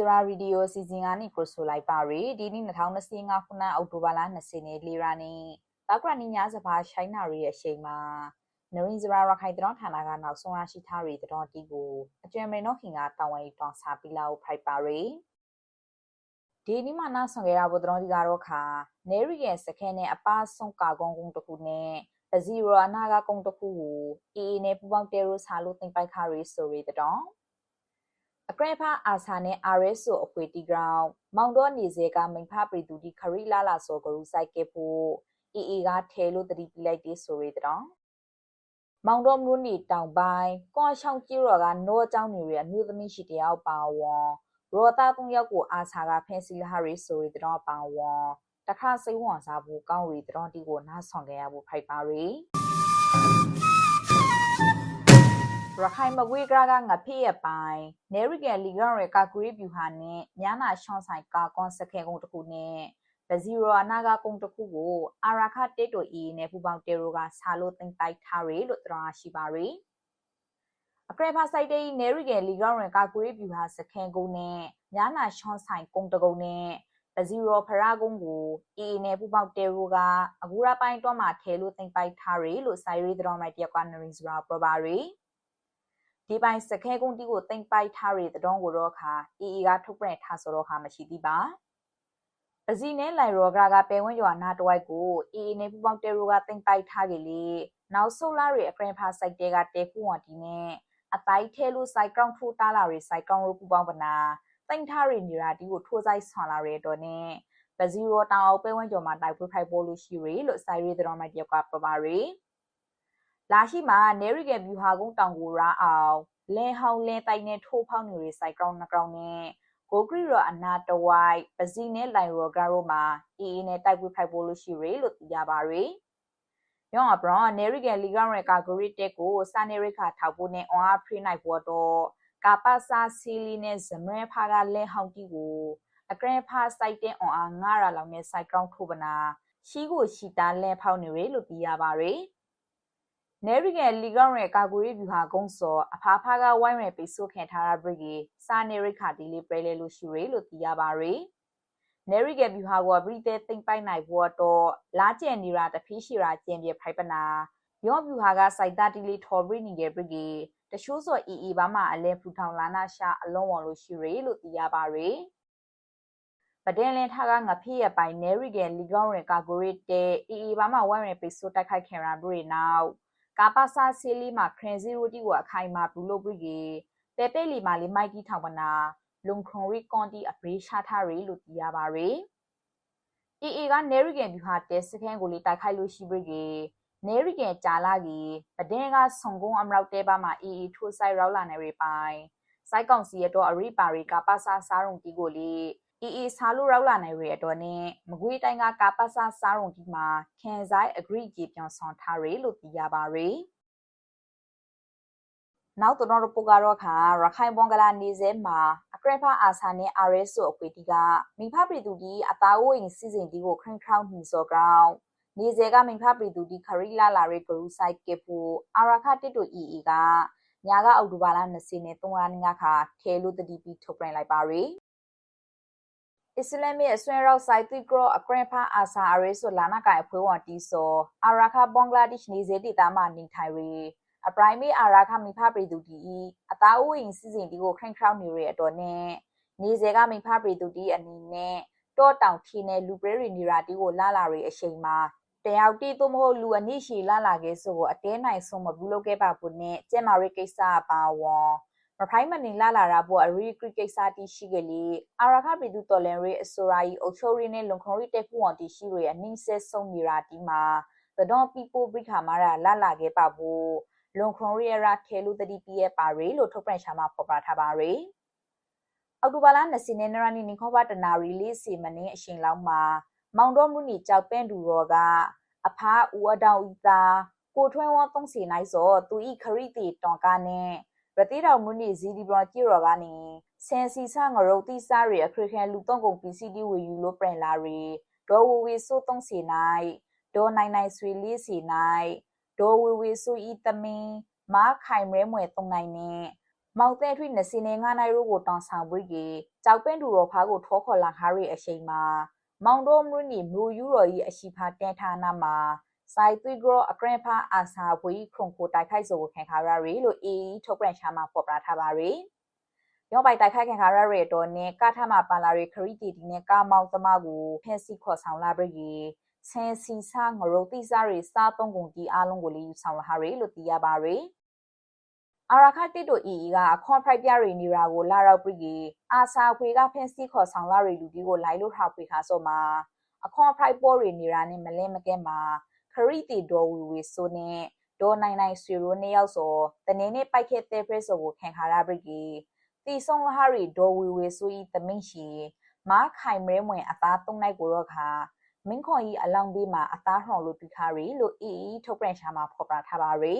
ဇရာဗီဒီယိုစီစဉ်ကနေကိုဆိုလိုက်ပါရီဒီနေ့2025ခုနှစ်အောက်တိုဘာလ20ရက်လေးရာနေ့တောက်ကရနီညာစပါရှိုင်းနာရီရဲ့အချိန်မှာနရင်းဇရာရခိုင်တတော်ဌာနကနောက်ဆုံးရရှိထားရီတတော်တီကိုအကျွမ်းမင်းတို့ခင်ကတောင်းဝဲတောင်းစာပီလာကိုဖိုက်ပါရီဒီနေ့မှနောက်ဆောင်ခဲ့တာဘုဒ္ဓတော်ဒီကတော့ခါနေရီရဲ့စခဲနဲ့အပါဆုံးကာကွန်ကုန်းတစ်ခုနဲ့ပဇီရိုအနာကကုန်းတစ်ခုကိုအေးအေးနဲ့ပူပေါင်းတဲရိုစာလို့တင်ပိုက်ခါရီဆိုရီတတော် အကရဖာအာဆာနဲ့ RSO အဖွေတီဂရောင်မောင်တော့နေစေကမိန်ဖပရီတူဒီခရီလာလာဆိုဂရုစိုက်ကဖို့အေအေကထဲလို့တတိပြလိုက်တေးဆိုရတဲ့မောင်တော့မျိုးနေတောင်ပိုင်းကော့ချောင်းကြီးရော်ကနိုးအကြောင်းနေရအမျိုးသမီးရှိတယောက်ပါဝွန်ရောသားသုံးယောက်ကိုအာဆာကဖန်စီလာရီဆိုရတဲ့ပါဝွန်တခါစိတ်ဝင်စားဖို့ကောင်းရီတဲ့တီကိုနားဆောင်ခဲ့ရဖို့ဖိုက်ပါရီ ရခိုင်မကွေးကကငဖိရပိုင်းနေရီကလီဂရကာကူရီဗျူဟာနဲ့ညနာရှွန်ဆိုင်ကာကွန်စခဲကုန်းတခုနဲ့ဘဇီရိုအနာကကုန်းတခုကိုအာရာခတေတိုအီနဲ့ပူပေါင်းတေရိုကဆာလို့တင်ပိုက်ထားရလို့တရားရှိပါရီအကရဖာဆိုင်တေးနေရီကလီဂရကာကူရီဗျူဟာစခဲကုန်းနဲ့ညနာရှွန်ဆိုင်ကုန်းတကုန်းနဲ့ပဇီရိုဖရာကုန်းကိုအီနဲ့ပူပေါင်းတေရိုကအကူရာပိုင်းတော့မှထဲလို့တင်ပိုက်ထားရလို့ဆိုင်ရီတော်မိုက်တယောက်ကနရီစရာပရပါရီ ဒီပိုင်းစခဲကုန်းတီကိုတင်ပိုက်ထားရတဲ့တုံးကိုတော့ခါအီအီကထုတ်ပြန်ထားဆိုတော့ခါမရှိသေးပါပစီနဲ့လိုင်ရောဂါကပဲဝင်းရွာနာတဝိုက်ကိုအီအီနဲ့ပူပေါင်းတဲရိုကတင်ပိုက်ထားကြလေနောက်ဆုတ်လာတွေအကရင်ဖာစိုက်တဲကတဲကူဝတီနဲ့အတိုင်းထဲလို့စိုက်ကောင်ထိုးတားလာတွေစိုက်ကောင်လို့ပူပေါင်းပနာတင်ထားရနေတာဒီကိုထိုးဆိုင်ဆွန်လာရတော့နဲ့ပစီရောတောင်အောင်ပဲဝင်းကျော်မှာတိုက်ပွဲဖိုက်ပိုးလို့ရှိရလို့စိုက်ရတဲ့တော်မိုက်တယောက်ကပပါရီ လာရှိမှာနေရီကဗျူဟာကုန်းတောင်ကိုရာအောင်လဲဟောင်းလဲတိုက်နဲ့ထိုးဖောက်နေရစိုက်ကောင်နှကောင်နဲ့ကိုဂရီရောအနာတဝိုက်ပစီနဲ့လိုင်ရောဂါရိုမှာအေးအေးနဲ့တိုက်ပွဲဖိုက်ဖို့လို့ရှိရလို့သိရပါရယ်ယောင်အဘရောနေရီကလီဂရကာဂရီတက်ကိုစာနေရိခါထောက်ဖို့နဲ့အွန်အားဖရီနိုင်ဖို့တော့ကာပါဆာစီလီနဲ့ဇမရဖာကလဲဟောင်းတီကိုအကရဖာစိုက်တဲ့အွန်အားငါရလောက်နဲ့စိုက်ကောင်ထိုးပနာရှိကိုရှိတာလဲဖောက်နေရလို့သိရပါရယ် နေရီကလီဂောင်းရဲ့ကာကူရီဗျူဟာကုန်းစောအဖာဖာကဝိုင်းရပိစုခံထားရဘရီစာနေရိခါဒီလေးပရဲလေလို့ရှိရလို့သိရပါရယ်နေရီကဗျူဟာကိုဘရီတဲသိမ့်ပိုက်နိုင်ဖို့တော့လာကျန်နီရာတဖီးရှိရာကျင်ပြဖိုက်ပနာယောဗျူဟာကစိုက်တာတီလေးထော်ဘရီနီရဲ့ဘရီတချိုးစောအီအီဘာမှအလဲဖူထောင်လာနာရှာအလုံးဝလို့ရှိရလို့သိရပါရယ်ပဒင်လင်ထားကငဖိရပိုင်နေရီကလီဂောင်းရကာဂိုရီတဲအီအီဘာမှဝိုင်းရပိစုတိုက်ခိုက်ခင်ရာဘရီနောက် ကာပါဆာဆီလီမှာခရင်ဇီရိုတီကိုအခိုင်မာဘူးလို့ပြီးကေပေပေလီမာလီမိုက်တီထောင်ပနာလုံခုံရီကွန်တီအပရေးရှာထားရီလို့သိရပါရယ်အီအီကနေရီဂန်ဗျူဟာတဲစခန်းကိုလေးတိုက်ခိုက်လို့ရှိပြီးကေနေရီဂန်ကြာလာကြီးပဒင်းကဆုံကုန်းအမရောက်တဲပါမှာအီအီထိုးဆိုင်ရောက်လာနေရီပိုင်းစိုက်ကောင်စီရတော့အရိပါရီကာပါဆာစားရုံတီကိုလေး အီအီဆာလူရောက်လာနိုင်ရတဲ့အတွက်နဲ့မကွေးတိုင်းကကာပဆာစားရုံဒီမှာခံဆိုင် agree ကြေပြောင်းဆောင်ထားရလို့သိရပါရယ်နောက်တော့တော့ပိုကတော့ခါရခိုင်ဘွန်ကလာနေစဲမှာအကရဖာအာဆာနဲ့ RSO အကွေတီကမိဖပရီတူဒီအတာအိုးရင်စီစဉ်ဒီကိုခရင်ခေါင်းနှီစောဂရောင်းနေစဲကမိဖပရီတူဒီခရီလာလာရေဂရူဆိုင်ကေဖူအာရခတစ်တူအီအီကညာကအောက်တိုဘာလ20နဲ့3ရက်နေ့ကခါထဲလို့တတိပီထုတ်ပြန်လိုက်ပါရယ် အစ္စလာမစ်အဆွဲရောက်ဆိုင်တီကရအကရဖာအာဆာအရေးဆိုလာနာကိုင်ဖွေးဝတီဆိုအာရာခဘင်္ဂလားဒေ့ရှ်နေစေတီတာမနေထိုင်ရီအပရိုင်မီအာရာခမိဖပရီတူတီအတာအိုးရင်စီစဉ်ဒီကိုခရင်ခရောင်းနေရအတော်နဲ့နေစေကမိဖပရီတူတီအနေနဲ့တောတောင်ဖြီနဲ့လူပရရီနီရာတီကိုလာလာရီအချိန်မှာတယောက်တီသို့မဟုတ်လူအနည်းရှိလာလာခဲ့ဆိုကိုအတဲနိုင်ဆုံးမဘူးလုပ်ခဲ့ပါဘူးနဲ့ကျဲမာရီကိစ္စပါဝေါ် မဖိုင်းမနေလာလာရာဘောအရီကရစ်ကိစာတီရှိကလေးအာရခပီတူတော်လန်ရီအဆိုရာဤအုတ်ချိုရီနဲ့လုံခုံရီတက်ဖူဝန်တီရှိရအနင်းဆက်ဆုံးနေရာတီမှာသတော်ပီပိုဘရိခါမာရာလာလာခဲ့ပါဘူးလုံခုံရီရာထဲလူတတိပီရဲ့ပါရီလို့ထုတ်ပြန်ရှာမှာဖော်ပြထားပါရီအောက်တိုဘာလ20ရက်နေ့နေ့ခေါ်ပါတနာရီလေးစီမင်းအရှင်လောက်မှာမောင်တော်မူနီကြောက်ပန့်တူရောကအဖားဦးအတောင်ဤသာကိုထွန်းဝသုံးစီနိုင်စောသူဤခရီတီတောင်ကနဲ့ ရတိတော်မုန်ဇီဒီဘရကြည့်ရောကနေဆန်စီဆငရုတ်တိစားရအခရခန်လူတော့ကုန် PCD ဝေယူလို့ပြန်လာရီဒေါ်ဝဝေဆိုသုံးစီနိုင်ဒေါ်နိုင်နိုင်ဆွေလေးစီနိုင်ဒေါ်ဝဝေဆိုဤတမင်းမားခိုင်မဲမွဲသုံးနိုင်နဲ့မောင်တဲ့ထွေနစီနေငါနိုင်ရိုးကိုတောင်ဆောင်ပြီးကြီးကြောက်ပင်းတူတော်ဖားကိုထောခေါ်လာခါရီအရှိန်မှာမောင်တော်မွနီမူယူတော်ကြီးအရှိဖာတန်ထာနာမှာ စိုက်သွေးကြောအကရင်ဖာအာစာဘွေခုံကိုတိုက်ခိုက်ဆိုကိုခံခါရရီလို့အေးထုတ်ပြန်ချမှာပေါ်ပြထားပါရီရောပိုက်တိုက်ခိုက်ခံခါရရီတော်နဲ့ကာထမပါလာရီခရီတီဒီနဲ့ကာမောင်သမားကိုဖက်စီခေါ်ဆောင်လာပြီးဆန်စီစာငရုတ်တိစားရီစားသုံးကုန်တီအားလုံးကိုလေးယူဆောင်လာရီလို့သိရပါရီအာရခတိတိုအီကအခွန်ဖရိုက်ပြရီနီရာကိုလာရောက်ပြီးအာစာခွေကဖက်စီခေါ်ဆောင်လာရီလူဒီကိုလိုက်လို့ထားခွေခါဆိုမှာအခွန်ဖရိုက်ပေါ်ရီနီရာနဲ့မလဲမကဲမှာ ခရီတီဒေါ်ဝီဝီဆိုနဲ့ဒေါ်နိုင်နိုင်ဆွေရိုနှစ်ယောက်ဆိုတနေနဲ့ပိုက်ခက်တဲ့ဖရက်ဆိုကိုခံခါရပြီးတီဆုံလဟရီဒေါ်ဝီဝီဆိုဤသမင်းရှိမားခိုင်မဲမွင်အသားသုံးလိုက်ကိုတော့ခါမင်းခွန်ဤအလောင်းပေးမှာအသားဟော်လို့ပြီးခါရီလို့အီအီထုတ်ပြန်ရှာမှာဖော်ပြထားပါရီ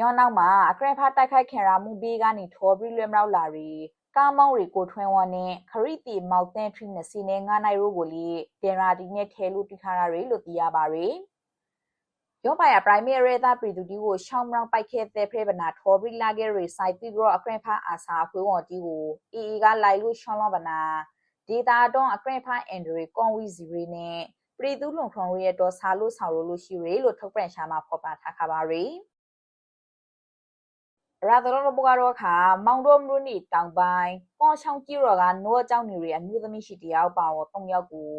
ရောနောက်မှာအကရဖာတိုက်ခိုက်ခံရမှုဘေးကနေထော်ပြီးလွှဲမရောက်လာရီ ကားမောင်းတွေကိုထွန်းဝန်းနဲ့ခရီတီမောက်တန်ထရီနစီနဲ့ငါနိုင်ရိုးကိုလေတင်ရာဒီနဲ့ထဲလို့တိခါရရီလို့သိရပါရီရောပါရ primary တာပြည်သူတီကိုရှောင်းမောင်းပိုက်ခဲ့တဲ့ဖဲပနာထော်ပြီးလာခဲ့ရီစိုက်ပြီးတော့အကရဖာအာစာဖွေးဝတီကိုအီအီကလိုက်လို့ရှောင်းလောပနာဒေတာတော့အကရဖာအန်ဒရီကွန်ဝီစီရီနဲ့ပြည်သူလုံထုံရီရဲ့တော့ဆာလို့ဆောင်လို့ရှိရီလို့ထုတ်ပြန်ရှာမှာဖော်ပြထားခပါရီ ရာသရောဘကတော့ခါမောင်တော်မလို့နေတောင်ပိုင်းပေါ်ချောင်းကြီးရော်ကနိုးအကြောင်းနေရအမျိုးသမီးရှိတယောက်ပါတော့၃ယောက်ကို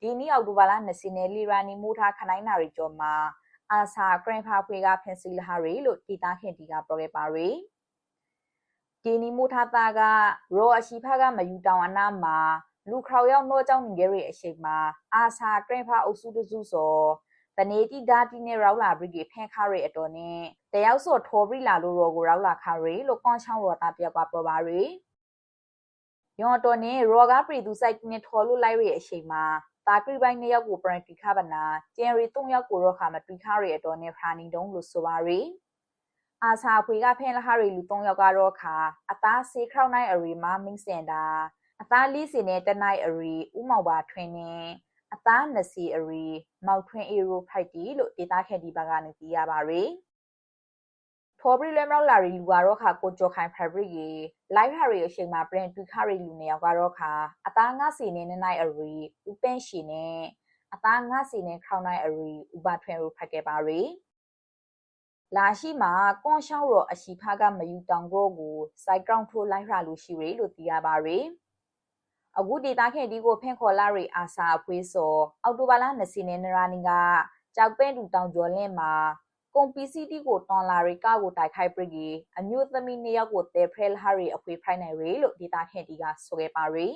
ဒီနေ့အောက်တိုဘာလ20လီရာနီမူထားခနိုင်နာရီကျော်မှာအာဆာဂရန်ဖာဖွေကဖန်စီလာဟာရီလို့ဒေတာခင်တီကပြောခဲ့ပါရီဒီနီမူထားတာကရောအရှိဖကမယူတောင်အနာမှာလူခေါရောက်နှောကြောင်းနေကြရအရှိမှာအာဆာဂရန်ဖာအုပ်စုတစုစော တနေတီဒါတီနဲ့ရောက်လာပြီးဖန်ခါရီအတော်နဲ့တယောက်စောထော်ပြီးလာလို့ရောကိုရောက်လာခါရီလို့ကွန်ချောင်းရောတာပြက်ပါပြောပါရီယောတော်နဲ့ရောဂါပရီသူစိုက်နဲ့ထော်လို့လိုက်ရအရှိမှာတာကရိပိုင်းနှစ်ယောက်ကိုပရန်တီခဗနာကျန်ရီ၃ယောက်ကိုတော့ခါမတီခရီအတော်နဲ့ဖာနီတုံးလို့ဆိုပါရီအာစာဖွေကဖင်လဟရီလူ၃ယောက်ကတော့ခါအသားစေခရောက်နိုင်အရီမာမင်းစင်တာအသားလေးစင်နဲ့တနိုင်အရီဥမောက်ပါထွင်းနေ အသားနစီအရီမောက်ထွင်းအေရိုဖိုက်တီလို့ဒေတာခဲ့ဒီဘကနေသိရပါရီဖော်ဘရီလဲမလောက်လာရီလူကတော့ခါကိုကျော်ခိုင်ဖက်ဘရီရေလိုက်ဟာရီအချိန်မှာပရင်တူခရီလူနေရောက်ကတော့ခါအသားငါစီနေနဲ့နိုင်အရီဥပန့်ရှိနေအသားငါစီနဲ့ခေါင်းနိုင်အရီဥပထွင်ကိုဖက်ခဲ့ပါရီလာရှိမှာကွန်ရှောင်းရောအရှိဖားကမယူတောင်ကိုကိုစိုက်ကောင်ထိုးလိုက်ရလို့ရှိရီလို့သိရပါရီ အခုဒေတာခင်ဒီကိုဖင်ခေါ်လာရီအာစာအဖွေးစောအောက်တိုဘာလ20နဲ့နရာနီကကြောက်ပဲ့တူတောင်ကျော်လင်းမှာကွန်ပီစီတီကိုတွန်လာရီကာကိုတိုက်ခိုက်ပြီးအမျိုးသမီးနှစ်ယောက်ကိုတဲဖရဲလာရီအဖွေးဖိုင်နိုင်ရီလို့ဒေတာခင်တီကဆိုခဲ့ပါရီ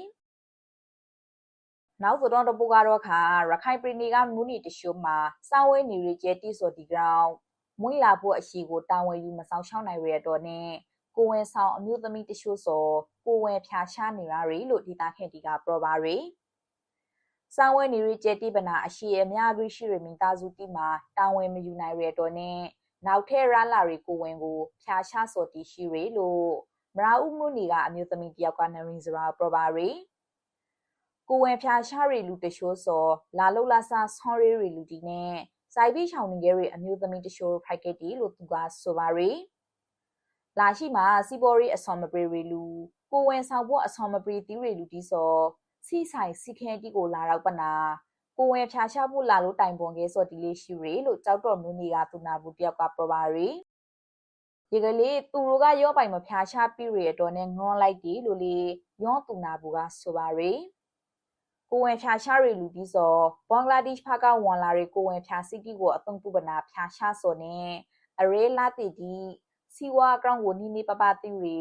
နောက်ဆိုတော့တပူကတော့ခါရခိုင်ပြည်နယ်ကမူနီတရှိုးမှာစောင်းဝဲနေရီကျဲတီဆိုဒီဂရောင်းမွေးလာဖို့အရှိကိုတာဝန်ယူမဆောင်ရှောင်းနိုင်ရတော့နဲ့ ကိုဝင်ဆောင်အမျိုးသမီးတချို့ဆိုကိုဝင်ဖြာရှားနေရရီလို့ဒေတာခင်တီကပြောပါရီစောင်းဝဲနေရီကျဲတိပနာအရှိအများကြီးရှိရမိသားစုတိမှာတာဝန်မယူနိုင်ရတော့နဲ့နောက်ထဲရလာရီကိုဝင်ကိုဖြာရှားစော်တီရှိရီလို့မရာဦးမှုနီကအမျိုးသမီးတယောက်ကနရင်စရာပြောပါရီကိုဝင်ဖြာရှားရီလူတရှိုးစောလာလုလာဆာဆောရီရီလူဒီနဲ့စိုက်ပြီးချောင်းနေကြရီအမျိုးသမီးတရှိုးဖိုက်ကက်တီလို့သူကဆိုပါရီ လာရှိမှာစီဘော်ရီအစော်မပရီရီလူကိုဝင်ဆောင်ဖို့အစော်မပရီတီရီလူတီစောစီဆိုင်စီခဲတီကိုလာတော့ပနာကိုဝင်ဖြာရှာဖို့လာလို့တိုင်ပွန်ခဲ့စောဒီလေးရှိရီလို့ကြောက်တော်မျိုးနေကသူနာဘူးတယောက်ကပြောပါရီဒီကလေးသူတို့ကရောပိုင်မဖြာရှာပြီးရတော့နဲ့ငွန်လိုက်တီလို့လေရောသူနာဘူးကဆိုပါရီကိုဝင်ဖြာရှာရီလူပြီးစောဘင်္ဂလားဒေ့ရှ်ဖက်ကဝန်လာရီကိုဝင်ဖြာစီတီကိုအသုံးပြုပနာဖြာရှာစောနဲ့အရေးလာတီဒီ စီဝါကောင်ကိုနီနီပပတိရီ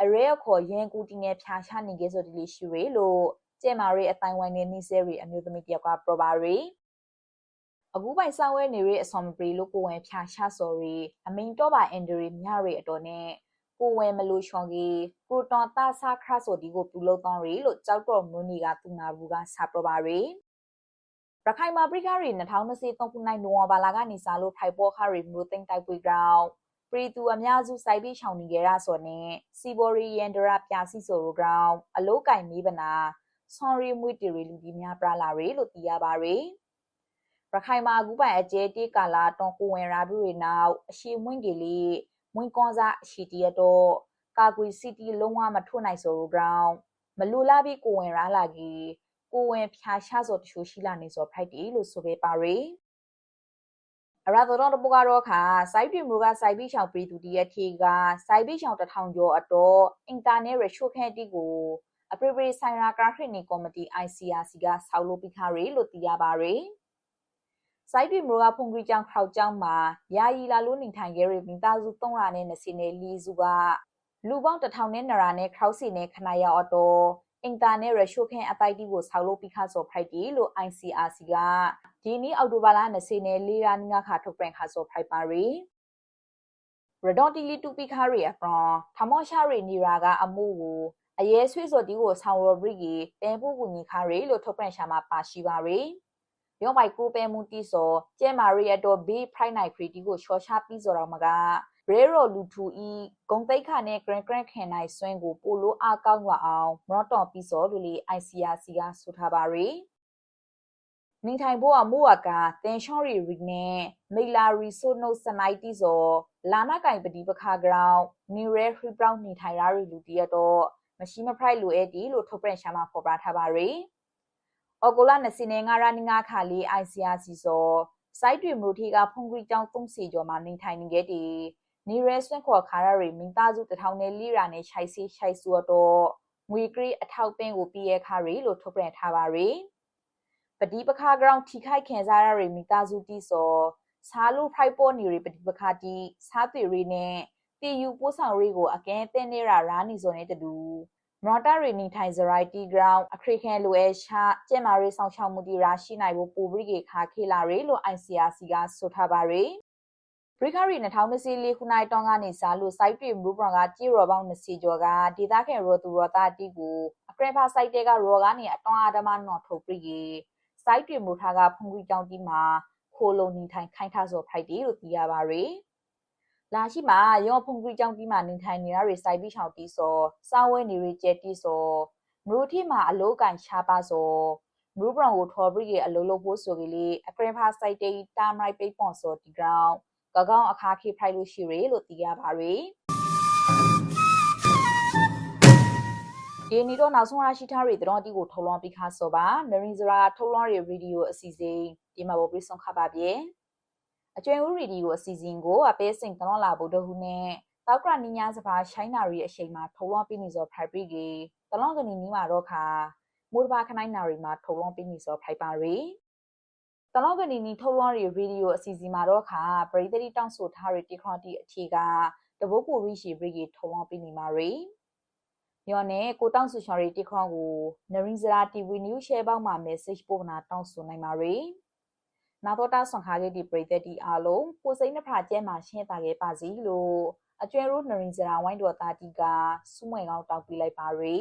အရဲခေါ်ရန်ကူတီနဲ့ဖြာရှာနေခဲ့ဆိုဒီလေးရှိရီလို့ကျဲမာရီအတိုင်းဝိုင်းနဲ့နီဆဲရီအမျိုးသမီးတယောက်ကပရပါရီအခုပိုင်ဆောင်ဝဲနေရီအစွန်ပရီလို့ကိုဝင်ဖြာရှာစော်ရီအမိန်တော့ပါအန်ဒရီမြရီအတော်နဲ့ကိုဝင်မလို့ရှောင်းကြီးပရိုတွန်တာဆာခရဆိုဒီကိုပြုလုပ်သွားရီလို့ကြောက်တော့မွနီကသူနာဘူးကစာပရပါရီရခိုင်မှာပရိကာရီ2023ခုနှစ်နိုဝင်ဘာလကနေစလို့ဖိုက်ပေါ်ခရီမျိုးသိမ့်တိုက်ပွေကြောင်း ပရီသူအများစုစိုက်ပြီးချောင်းနေကြရဆိုနဲ့စီဘော်ရီယန်ဒရာပြစီဆိုရိုဂရောင်းအလိုကင်မီးပနာဆွန်ရီမွေတီရီလူကြီးများပရလာရီလို့သိရပါရီရခိုင်မှာအခုပိုင်အကျဲတေးကာလာတွန်ကိုဝင်ရာဘူးတွေနောက်အရှိမွင့်ကြီးလေးမဝင်ကွန်စာအရှိတီရတော့ကာကွေစီတီလုံးဝမထွနိုင်ဆိုတော့ကြောင့်မလူလာပြီးကိုဝင်ရလာကြီးကိုဝင်ဖျားရှားစောတချို့ရှိလာနေစောဖိုက်တီလို့ဆိုခဲ့ပါရ ယ်အရာတော်တော့ပကတော့ခါစိုက်ပြမျိုးကစိုက်ပြီးချောင်ပြည်သူတရဲ့ထေကစိုက်ပြီးချောင်တထောင်ကျော်အတော့အင်တာနက်ရရှိုခဲတီကိုအပရိပရိဆိုင်ရာကခရစ်နီကော်မတီ ICRC ကဆောက်လုပ်ပြီးခါရလို့သိရပါရယ်စိုက်ပြမျိုးကဖုန်ကြီးကျောင်းခေါက်ကျောင်းမှာယာယီလာလို့နေထိုင်ခဲ့ရမိသားစု300နဲ့20နဲ့လီစုကလူပေါင်း1000နဲ့900နဲ့ခေါက်စီနဲ့ခဏရောက်အတော့အင်တာနက်ရရှိုခဲအပိုက်တီကိုဆောက်လုပ်ပြီးခါစောဖိုက်တီလို့ ICRC က ဒီနေ့အောက်တိုဘာလ20နဲ့4ရာနီငါခါထုတ်ပြန်ခါဆိုဖိုက်ပါရီရဒေါ်တီလီတူပီခါရီအပရောထမောရှာရီနီရာကအမှုကိုအရေးဆွေးစော်တီကိုဆောင်ရော်ဘရီကြီးတန်ဖို့ကူညီခါရီလို့ထုတ်ပြန်ရှာမှာပါရှိပါရီရောပိုက်ကိုပဲမှုတီစောကျဲမာရီအတော်ဘေးဖရိုက်နိုင်ခရီတီကိုရှော့ချပြီးဆိုတော့မှာကရေရိုလူထူဤဂုံသိခါနဲ့ဂရန်ဂရန်ခင်နိုင်ဆွင်းကိုပိုလိုအားကောင်းလာအောင်မရော့တော်ပြီးစော်လူလီ ICRC ကဆိုထားပါရီ နေထိုင်ဖို့အမို့အကာတင်ရှော့ရီရီနဲ့မေလာရီဆိုနိုစနိုက်တီဇောလာနာကင်ပတိပခါဂရောင်းနီရဲခရီပရောင်းနေထိုင်ရရီလူတီရတော့မရှိမဖရိုက်လူအဲတီလို့ထုတ်ပြန်ရှာမှာဖော်ပြထားပါရီအော်ဂိုလာ20နဲ့ငါရာနငါခါလီ ICRC ဆိုစိုက်တွေမျိုးထီကဖုန်ဂရီကျောင်း30ကျော်မှာနေထိုင်နေခဲ့တီနေရဲဆွန့်ခေါ်ခါရရီမိသားစုတထောင်နဲ့လီရာနဲ့ခြိုက်စီခြိုက်ဆူတော့ငွေကရီအထောက်ပင်းကိုပြည့်ရခါရီလို့ထုတ်ပြန်ထားပါရီ ပတိပခါ ground ထိခိုက်ခံစားရရီမိသားစုတီဆိုစားလူဖိုက်ပေါ်နေရီပတိပခါတီစားသွေရီနဲ့တီယူပိုးဆောင်ရီကိုအကဲတင်းနေရရာနီဆိုတဲ့တူမရတာရီနီထိုင်ဇရိုက်တီ ground အခရိခဲလိုအဲရှာကျဲမာရီဆောင်ချောင်းမှုတီရာရှိနိုင်ဖို့ပိုဘရီကေခါခေလာရီလို့ ICRC ကဆိုထားပါရီဘရိခရီ2024ခုနှစ်တောင်းကနေစားလို့ site တွေမူဘရကကြေရောပေါင်း20ကျော်ကဒေတာခဲရောသူရောတာတီကိုအကရဖာ site တဲကရောကနေအတောင်းအာဒမနော်ထုတ်ပြီးကေ site တွေမူထားကဖုန်ကြီးတောင်းတီမှာခိုလုံနေထိုင်ခိုင်းထားစောဖိုက်တီလို့သိရပါရယ်လာရှိမှာရောဖုန်ကြီးတောင်းတီမှာနေထိုင်နေရတွေ site ပြီးချောင်းတီစောစာဝဲနေရကျဲတီစောမရူထိမှာအလိုကန်ရှာပါစောမရူဘရောင်ကိုထော်ဘရီရဲ့အလိုလိုဖို့ဆိုကလေးအကရဖာ site တေးတာမိုက်ပိတ်ပွန်စောဒီ ground ကကောင်းအခါခေဖိုက်လို့ရှိရလို့သိရပါရယ် ဒီနေ့တော့နောက်ဆုံးရရှိထားတဲ့တဲ့တော်တီကိုထုတ်လွှင့်ပြီးခါဆိုပါနရင်ဇရာထုတ်လွှင့်ရဲ့ဗီဒီယိုအစီအစဉ်ဒီမှာပေါ်ပြီးဆုံးခပါပြေအကျွမ်းဦးရီဒီကိုအစီအစဉ်ကိုအပေးစိန်တလွန်လာဖို့တဟုနဲ့တောက်ကရနီညာစပါရှိုင်းနာရီအချိန်မှာထုတ်လွှင့်ပြီးနေစောဖိုက်ပြီးကေတလွန်ကနီနီမှာတော့ခါမိုးတဘာခနိုင်နာရီမှာထုတ်လွှင့်ပြီးနေစောဖိုက်ပါရီတလောက်ကနီနီထုတ်လွှင့်ရဗီဒီယိုအစီအစဉ်မှာတော့ခါပရိသတိတောင်းဆိုထားတဲ့တီခရတီအထီကတဘုတ်ကိုရိရှိဘရီထုတ်လွှင့်ပြီးနေမှာရီ ယောနဲ့ကိုတောင်းဆိုချော်ရီတီခရကိုနရင်ဇရာ TV News Share ပေါက်မှာ message ပို့နာတောင်းဆိုနိုင်ပါရီနာတော့တာဆွန်ခါခဲ့ဒီပရိသတ်တီအားလုံးကိုစိမ့်နှဖာကျဲမှာရှင်းတာခဲ့ပါစီလို့အကျွဲရိုးနရင်ဇရာဝိုင်းတော်တာတီကစုမွေကောင်းတောက်ပြလိုက်ပါရီ